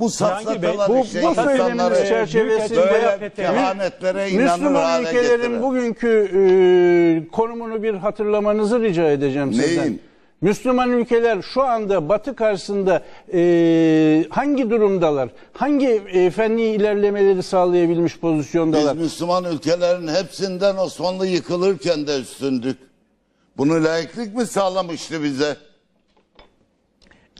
Bu Cihangir Bey, safsatalar Bu, işte bu insanları söyleminiz çerçevesinde böyle kehanetlere inanır Müslüman hale ülkelerin getirir. bugünkü e, konumunu bir hatırlamanızı rica edeceğim sizden. Neyin? Müslüman ülkeler şu anda Batı karşısında e, hangi durumdalar? Hangi e, fenli ilerlemeleri sağlayabilmiş Biz pozisyondalar? Müslüman ülkelerin hepsinden Osmanlı yıkılırken de üstündük. Bunu layıklık mı sağlamıştı bize?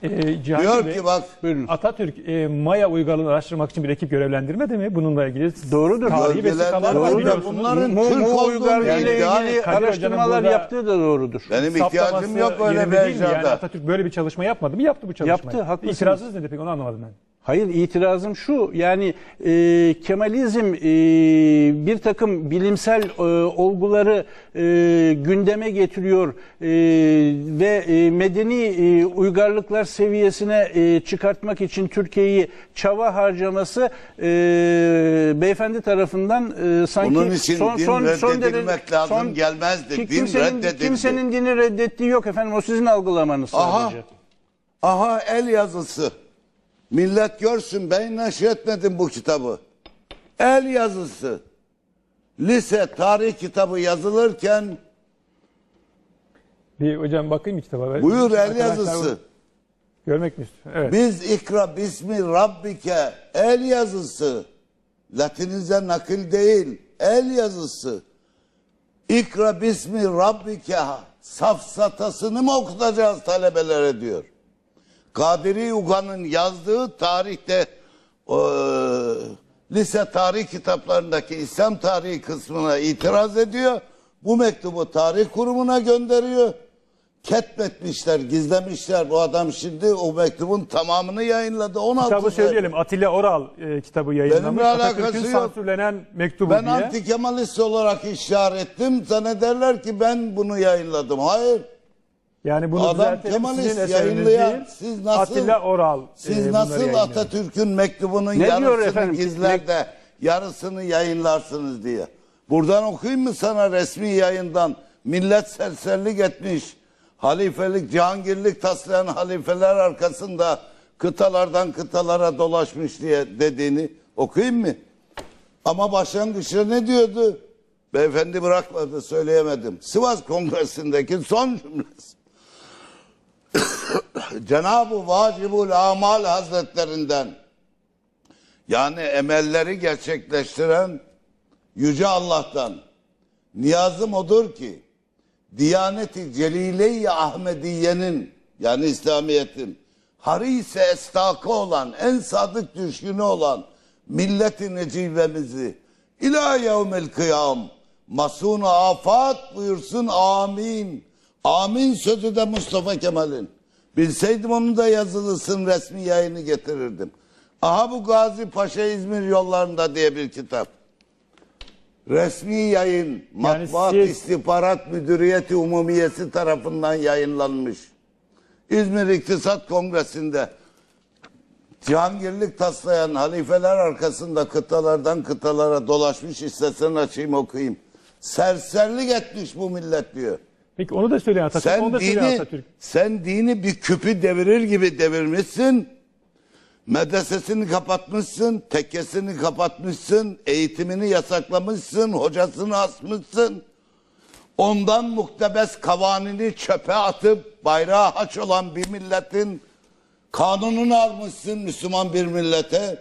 Cihangir Diyor Bey, ki bak Buyurun. Atatürk e, Maya uygarlığını araştırmak için bir ekip görevlendirmedi mi? Bununla ilgili Doğrudur. tarihi vesikalar var Doğrudur. biliyorsunuz. Bunların Mu, Türk olduğunu uygarlığı ile ilgili et. Kadir Hoca'nın araştırmalar burada- yaptığı da doğrudur. Benim Saptaması ihtiyacım yok öyle yerinde bir değil mi? Yani. Atatürk böyle bir çalışma yapmadı mı? Yaptı bu çalışmayı. Yaptı, haklısınız. İtirazınız nedir peki onu anlamadım ben. Hayır itirazım şu yani e, Kemalizm e, bir takım bilimsel e, olguları e, gündeme getiriyor e, ve e, medeni e, uygarlıklar seviyesine e, çıkartmak için Türkiye'yi çaba harcaması e, beyefendi tarafından e, sanki Bunun için din reddedilmek lazım, gelmezdi. Ki Din kimsenin, reddedildi. kimsenin dini reddettiği yok efendim o sizin algılamanız Aha. sadece. Aha el yazısı. Millet görsün ben neşretmedim bu kitabı. El yazısı. Lise tarih kitabı yazılırken Bir hocam bakayım mı kitaba? buyur el yazısı. Görmek mi istiyor? Evet. Biz ikra bismi rabbike el yazısı. Latinize nakil değil. El yazısı. İkra bismi rabbike safsatasını mı okutacağız talebelere diyor. Kadiri Uga'nın yazdığı tarihte eee, lise tarih kitaplarındaki İslam tarihi kısmına itiraz ediyor. Bu mektubu tarih kurumuna gönderiyor. Ketmetmişler, gizlemişler. Bu adam şimdi o mektubun tamamını yayınladı. 16 Kitabı söyleyelim. Atilla Oral e, kitabı yayınlamış. Benimle alakası Atatürk'ün yok. sansürlenen mektubu Ben diye. anti Kemalist olarak işarettim. Zannederler ki ben bunu yayınladım. Hayır. Yani bunu Adam Kemalist yayınlayan, siz nasıl- Atilla Oral. Siz e, nasıl. Atatürk'ün mektubunun Ne yarısını efendim? gizler de yarısını yayınlarsınız diye. Buradan okuyayım mı sana resmi yayından? Millet serserlik etmiş. Halifelik, cihangirlik taslayan halifeler arkasında kıtalardan kıtalara dolaşmış diye dediğini okuyayım mı? Ama başlangıçta ne diyordu? Beyefendi bırakmadı söyleyemedim. Sivas Kongresi'ndeki son cümlesi. Cenab-ı Vacibul Amal Hazretlerinden yani emelleri gerçekleştiren Yüce Allah'tan niyazım odur ki Diyaneti Celile-i Ahmediye'nin yani İslamiyet'in harise estakı olan en sadık düşkünü olan milleti necivemizi ila yevmel kıyam masunu afat buyursun amin. Amin sözü de Mustafa Kemal'in. Bilseydim onun da yazılısın resmi yayını getirirdim. Aha bu Gazi Paşa İzmir yollarında diye bir kitap. Resmi yayın Matbuat siz- İstihbarat Müdüriyeti Umumiyesi tarafından yayınlanmış. İzmir İktisat Kongresi'nde Cihangirlik taslayan halifeler arkasında kıtalardan kıtalara dolaşmış istesen açayım okuyayım. Serserlik etmiş bu millet diyor. Peki onu da söyleyen Atatürk. onu Sen da söyleyen dini, Atatürk. sen dini bir küpü devirir gibi devirmişsin. Medresesini kapatmışsın, tekkesini kapatmışsın, eğitimini yasaklamışsın, hocasını asmışsın. Ondan muktebes kavanini çöpe atıp bayrağı haç olan bir milletin kanununu almışsın Müslüman bir millete.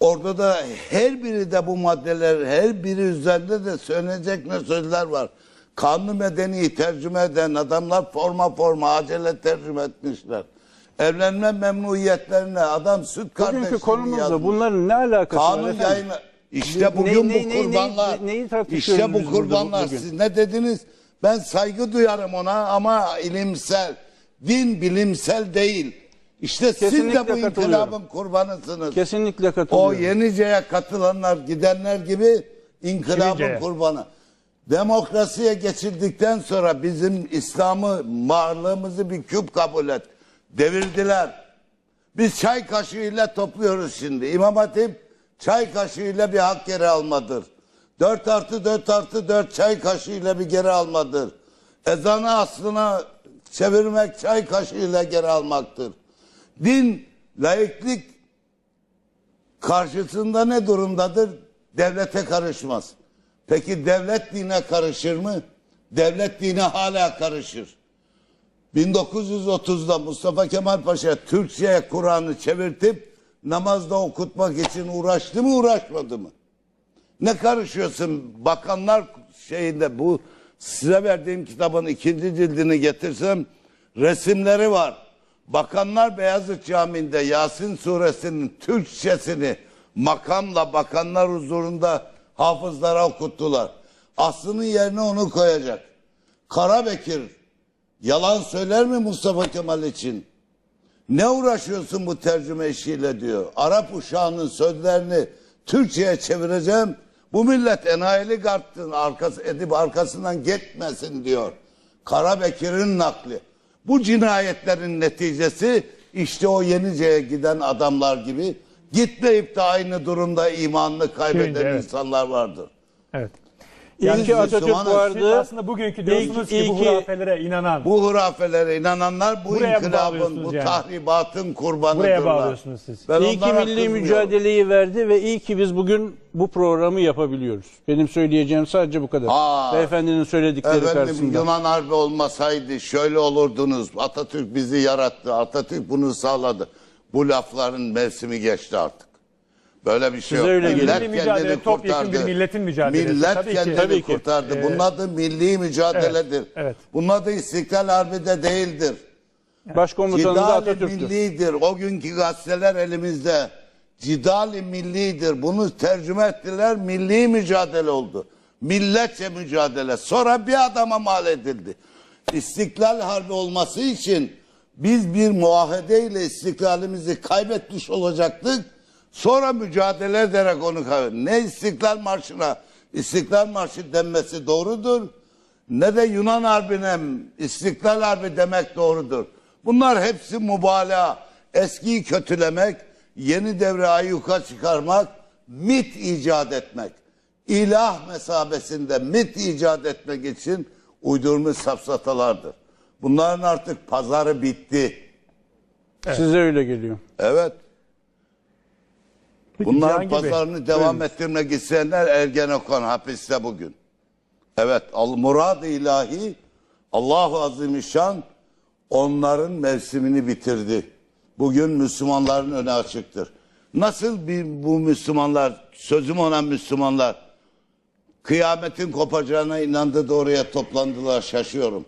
Orada da her biri de bu maddeler her biri üzerinde de söylenecek ne sözler var. Kanunu medeni tercüme eden adamlar forma forma acele tercüme etmişler. Evlenme memnuniyetlerine adam süt kardeşliğini Bugünkü konumuzla yazmış. bunların ne alakası var Kanun efendim? yayını işte Ne- bugün ne- bu ne- kurbanlar ne- neyi tartışıyoruz işte bu biz burada kurbanlar bugün? siz ne dediniz? Ben saygı duyarım ona ama ilimsel din bilimsel değil. İşte siz de bu katılıyorum. inkılabın kurbanısınız. Kesinlikle O katılıyorum. Yenice'ye katılanlar gidenler gibi inkılabın Yenice'ye. kurbanı. Demokrasiye geçirdikten sonra bizim İslam'ı varlığımızı bir küp kabul et. Devirdiler. Biz çay kaşığıyla topluyoruz şimdi. İmam Hatip çay kaşığıyla bir hak geri almadır. 4 artı 4 artı 4 çay kaşığıyla bir geri almadır. Ezanı aslına çevirmek çay kaşığıyla geri almaktır. Din Laiklik karşısında ne durumdadır? Devlete karışmaz. Peki devlet dine karışır mı? Devlet dine hala karışır. 1930'da Mustafa Kemal Paşa Türkçe'ye Kur'an'ı çevirtip namazda okutmak için uğraştı mı uğraşmadı mı? Ne karışıyorsun bakanlar şeyinde bu size verdiğim kitabın ikinci cildini getirsem resimleri var. Bakanlar Beyazıt Camii'nde Yasin suresinin Türkçesini makamla bakanlar huzurunda hafızlara okuttular. Aslının yerine onu koyacak. Karabekir yalan söyler mi Mustafa Kemal için? Ne uğraşıyorsun bu tercüme işiyle diyor. Arap uşağının sözlerini Türkçe'ye çevireceğim. Bu millet enayilik arttın arkası, edip arkasından gitmesin diyor. Karabekir'in nakli. Bu cinayetlerin neticesi işte o Yenice'ye giden adamlar gibi gitmeyip de aynı durumda imanını kaybeden Şimdi, evet. insanlar vardır. Evet. Yani ki Atatürk. Siz vardı. aslında bugünkü diyorsunuz İyi ki bu hurafelere inanan, Bu hurafelere inananlar bu Buraya inkılabın, bağlıyorsunuz bu yani? tahribatın kurbanıdırlar. buraya bağlıyorsunuz siz. Ben İyi ki milli mücadeleyi verdi ve iyi ki biz bugün bu programı yapabiliyoruz. Benim söyleyeceğim sadece bu kadar. Aa, Beyefendinin söyledikleri Efendim karşısında. Yunan harbi olmasaydı şöyle olurdunuz. Atatürk bizi yarattı. Atatürk bunu sağladı. Bu lafların mevsimi geçti artık. Böyle bir şey Size yok. öyle geliyor. Milli mücadele, topyekun bir milletin mücadelesi. Millet Tabii ki. kendini Tabii ki. kurtardı. Ee, Bunun adı milli mücadeledir. evet, evet. Bunun adı İstiklal Harbi de değildir. Başkomutanı da Cidali Atatürk'tür. millidir. O günkü gazeteler elimizde. Cidali millidir. Bunu tercüme ettiler. Milli mücadele oldu. Milletçe mücadele. Sonra bir adama mal edildi. İstiklal Harbi olması için biz bir muahedeyle istiklalimizi kaybetmiş olacaktık. Sonra mücadele ederek onu kaybettik. Ne İstiklal Marşı'na İstiklal Marşı denmesi doğrudur ne de Yunan Harbi'ne İstiklal Harbi demek doğrudur. Bunlar hepsi mübalağa. Eskiyi kötülemek, yeni devre ayyuka çıkarmak, mit icat etmek. İlah mesabesinde mit icat etmek için uydurmuş safsatalardır. Bunların artık pazarı bitti. Size öyle geliyor. Evet. Peki Bunların Cihangir Bey, pazarını devam ettirmek isteyenler Ergenekon hapiste bugün. Evet, al murad ilahi Allahu Azimüşşan onların mevsimini bitirdi. Bugün Müslümanların önü açıktır. Nasıl bir bu Müslümanlar, sözüm ona Müslümanlar kıyametin kopacağına inandı da oraya toplandılar şaşıyorum.